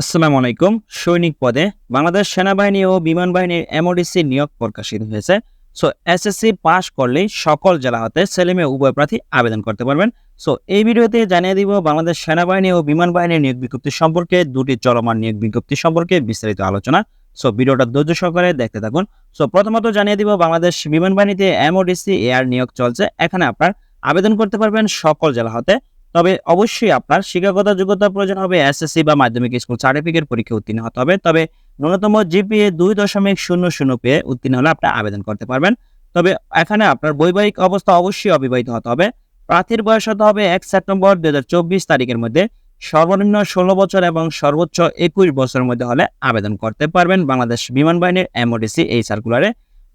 আসসালামু আলাইকুম। সৈনিক পদে বাংলাদেশ সেনাবাহিনী ও বিমান বাহিনীর এমওডিসি নিয়োগ প্রকাশিত হয়েছে। সো এসএসসি পাস করলেই সকল জেলা হতে ছেলেমেয়ে উভয় প্রার্থী আবেদন করতে পারবেন। সো, এই ভিডিওতে জানিয়ে দিব বাংলাদেশ সেনাবাহিনী ও বিমান বাহিনীর নিয়োগ বিজ্ঞপ্তি সম্পর্কে দুটি চলমান নিয়োগ বিজ্ঞপ্তি সম্পর্কে বিস্তারিত আলোচনা। সো, ভিডিওটা ধৈর্য সহকারে দেখতে থাকুন। সো, প্রথমত জানিয়ে দিব বাংলাদেশ বিমান বাহিনীতে এমওডিসি এয়ার নিয়োগ চলছে। এখানে আপনার আবেদন করতে পারবেন সকল জেলা হতে তবে অবশ্যই আপনার শিক্ষাগত যোগ্যতা প্রয়োজন হবে এসএসসি বা মাধ্যমিক স্কুল সার্টিফিকেট পরীক্ষা উত্তীর্ণ হতে হবে। তবে ন্যূনতম জিপিএ দুই দশমিক শূন্য শূন্য পেয়ে উত্তীর্ণ হলে আপনি আবেদন করতে পারবেন। তবে এখানে আপনার বৈবাহিক অবস্থা অবশ্যই অবিবাহিত হতে হবে। প্রার্থীর বয়স হতে হবে এক সেপ্টেম্বর দুই হাজার চব্বিশ তারিখের মধ্যে। সর্বনিম্ন ষোলো বছর এবং সর্বোচ্চ একুশ বছরের মধ্যে হলে আবেদন করতে পারবেন বাংলাদেশ বিমান বাহিনীর এমওডিসি এই সার্কুলারে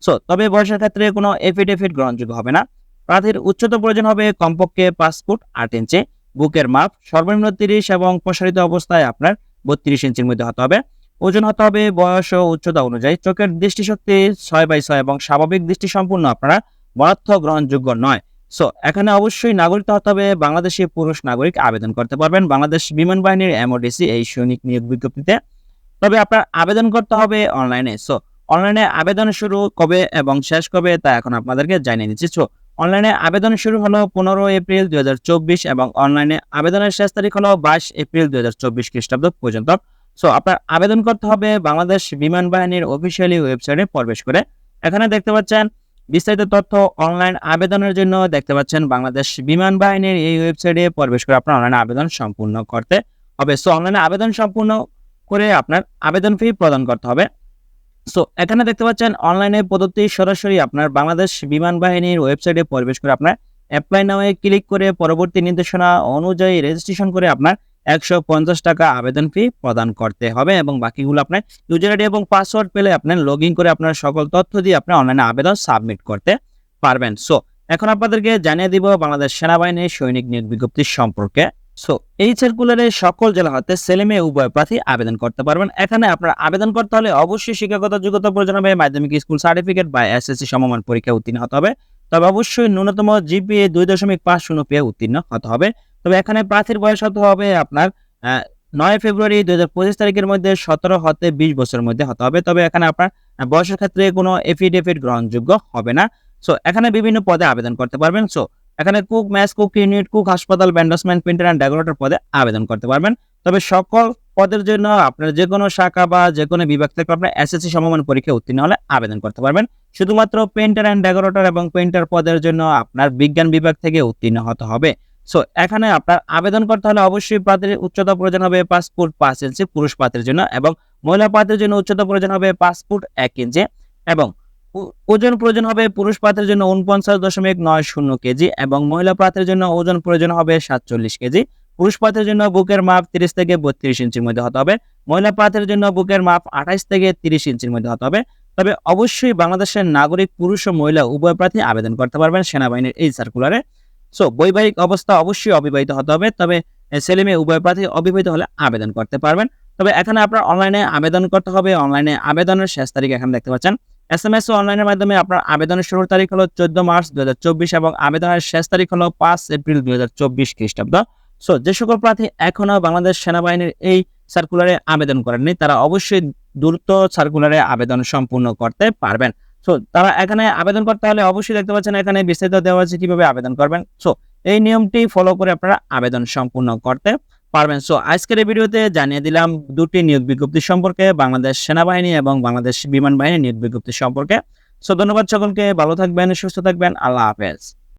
সো তবে বয়সের ক্ষেত্রে কোনো এফিডেভিট গ্রহণযোগ্য হবে না। প্রার্থীর উচ্চতা প্রয়োজন হবে কমপক্ষে পাঁচ ফুট আট ইঞ্চি, বুকের মাপ সর্বনিম্ন তিরিশ এবং প্রসারিত অবস্থায় আপনার বত্রিশ ইঞ্চির মধ্যে হতে হবে। ওজন হতে হবে, বয়স ও উচ্চতা অনুযায়ী। চোখের দৃষ্টিশক্তি ছয় বাই ছয় এবং স্বাভাবিক দৃষ্টি সম্পূর্ণ আপনারা বরাদ্দ গ্রহণযোগ্য নয়। সো এখানে অবশ্যই নাগরিক হতে হবে, বাংলাদেশি পুরুষ নাগরিক আবেদন করতে পারবেন। বাংলাদেশ বিমান বাহিনীর এমওডিসি এই সৈনিক নিয়োগ বিজ্ঞপ্তিতে। তবে আপনার আবেদন করতে হবে অনলাইনে। সো অনলাইনে আবেদন শুরু কবে এবং শেষ কবে তা এখন আপনাদেরকে জানিয়ে দিচ্ছি। সো অনলাইনে আবেদন শুরু হলো পনেরো এপ্রিল দুই হাজার চব্বিশ এবং অনলাইনে আবেদনের শেষ তারিখ হলো বাইশ এপ্রিল দুই হাজার চব্বিশ খ্রিস্টাব্দ পর্যন্ত। সো আপনার আবেদন করতে হবে বাংলাদেশ বিমান বাহিনীর অফিসিয়ালি ওয়েবসাইটে প্রবেশ করে। এখানে দেখতে পাচ্ছেন বিস্তারিত তথ্য অনলাইন আবেদনের জন্য দেখতে পাচ্ছেন বাংলাদেশ বিমান বাহিনীর এই ওয়েবসাইটে প্রবেশ করে আপনার অনলাইন আবেদন সম্পূর্ণ করতে হবে। সো অনলাইনে আবেদন সম্পূর্ণ করে আপনার আবেদন ফি প্রদান করতে হবে। সো এখানে দেখতে পাচ্ছেন অনলাইনে পদ্ধতি সরাসরি আপনার বাংলাদেশ বিমান বাহিনীর ওয়েবসাইটে প্রবেশ করে আপনার অ্যাপ্লাই নামে ক্লিক করে পরবর্তী নির্দেশনা অনুযায়ী রেজিস্ট্রেশন করে আপনার একশো পঞ্চাশ টাকা আবেদন ফি প্রদান করতে হবে এবং বাকিগুলো আপনার ইউজার আইডি এবং পাসওয়ার্ড পেলে আপনার লগ করে আপনার সকল তথ্য দিয়ে আপনি অনলাইনে আবেদন সাবমিট করতে পারবেন। সো এখন আপনাদেরকে জানিয়ে দিব বাংলাদেশ সেনাবাহিনীর সৈনিক নিয়োগ বিজ্ঞপ্তি সম্পর্কে। সো এই সার্কুলারে সকল জেলা হতে ছেলে উভয় প্রার্থী আবেদন করতে পারবেন। এখানে আপনার আবেদন করতে হলে অবশ্যই শিক্ষাগত যোগ্যতা প্রয়োজন হবে মাধ্যমিক স্কুল সার্টিফিকেট বা এসএসসি সমমান পরীক্ষা উত্তীর্ণ হতে হবে। তবে অবশ্যই ন্যূনতম জিপিএ দুই দশমিক পাঁচ শূন্য পেয়ে উত্তীর্ণ হতে হবে। তবে এখানে প্রার্থীর বয়স হতে হবে আপনার নয় ফেব্রুয়ারি দুই হাজার পঁচিশ তারিখের মধ্যে সতেরো হতে বিশ বছরের মধ্যে হতে হবে। তবে এখানে আপনার বয়সের ক্ষেত্রে কোনো এফিডেভিট গ্রহণযোগ্য হবে না। সো এখানে বিভিন্ন পদে আবেদন করতে পারবেন। সো এখানে cook match cook unit cook হাসপাতাল ব্যান্ডসম্যান প্রিন্টার অ্যান্ড ডেকোরেটর পদে আবেদন করতে পারবেন। তবে সকল পদের জন্য আপনার যে কোনো শাখা বা যে কোনো বিভাগ থেকে আপনার এসএসসি সমমান পরীক্ষা উত্তীর্ণ হলে আবেদন করতে পারবেন। শুধুমাত্র পেন্টার অ্যান্ড ডেকোরেটর এবং পেন্টার পদের জন্য আপনার বিজ্ঞান বিভাগ থেকে উত্তীর্ণ হতে হবে। সো এখানে আপনার আবেদন করতে হলে অবশ্যই প্রার্থীর উচ্চতা প্রয়োজন হবে ফুট পাঁচ ইঞ্চি, পুরুষ প্রার্থীর জন্য এবং মহিলা প্রার্থীর জন্য উচ্চতা প্রয়োজন হবে পাসপোর্ট এক ইঞ্চি এবং ওজন প্রয়োজন হবে পুরুষ প্রার্থীর জন্য উনপঞ্চাশ দশমিক নয় শূন্য কেজি এবং মহিলা প্রার্থীর জন্য ওজন প্রয়োজন হবে সাতচল্লিশ কেজি। পুরুষ প্রার্থীর জন্য বুকের মাপ তিরিশ থেকে বত্রিশ ইঞ্চির মধ্যে হতে হবে। মহিলা প্রার্থীর জন্য বুকের মাপ আঠাইশ থেকে তিরিশ ইঞ্চির মধ্যে হতে হবে। তবে অবশ্যই বাংলাদেশের নাগরিক, পুরুষ ও মহিলা উভয় প্রার্থী আবেদন করতে পারবেন সেনাবাহিনীর এই সার্কুলারে সো বৈবাহিক অবস্থা অবশ্যই অবিবাহিত হতে হবে, তবে ছেলে মেয়ে উভয় প্রার্থী অবিবাহিত হলে আবেদন করতে পারবেন। তবে এখানে আপনার অনলাইনে আবেদন করতে হবে। অনলাইনে আবেদনের শেষ তারিখ এখানে দেখতে পাচ্ছেন। এস এম এস অনলাইনের মাধ্যমে আপনার আবেদনের শুরুর তারিখ হলো চোদ্দ মার্চ দু হাজার চব্বিশ এবং আবেদনের শেষ তারিখ হলো পাঁচ এপ্রিল দুই হাজার চব্বিশ খ্রিস্টাব্দ। সো যে সকল প্রার্থী এখনও বাংলাদেশ সেনাবাহিনীর এই সার্কুলারে আবেদন করেননি, তারা অবশ্যই দ্রুত সার্কুলারে আবেদন সম্পূর্ণ করতে পারবেন। সো তারা এখানে আবেদন করতে হলে অবশ্যই দেখতে পাচ্ছেন এখানে বিস্তারিত দেওয়া আছে কীভাবে আবেদন করবেন। সো এই নিয়মটি ফলো করে আপনারা আবেদন সম্পূর্ণ করতে পারবেন। সো আজকের এই ভিডিওতে জানিয়ে দিলাম দুটি নিয়োগ বিজ্ঞপ্তি সম্পর্কে, বাংলাদেশ সেনাবাহিনী এবং বাংলাদেশ বিমান বাহিনী নিয়োগ বিজ্ঞপ্তি সম্পর্কে। সো ধন্যবাদ সকলকে, ভালো থাকবেন, সুস্থ থাকবেন, আল্লাহ হাফেজ।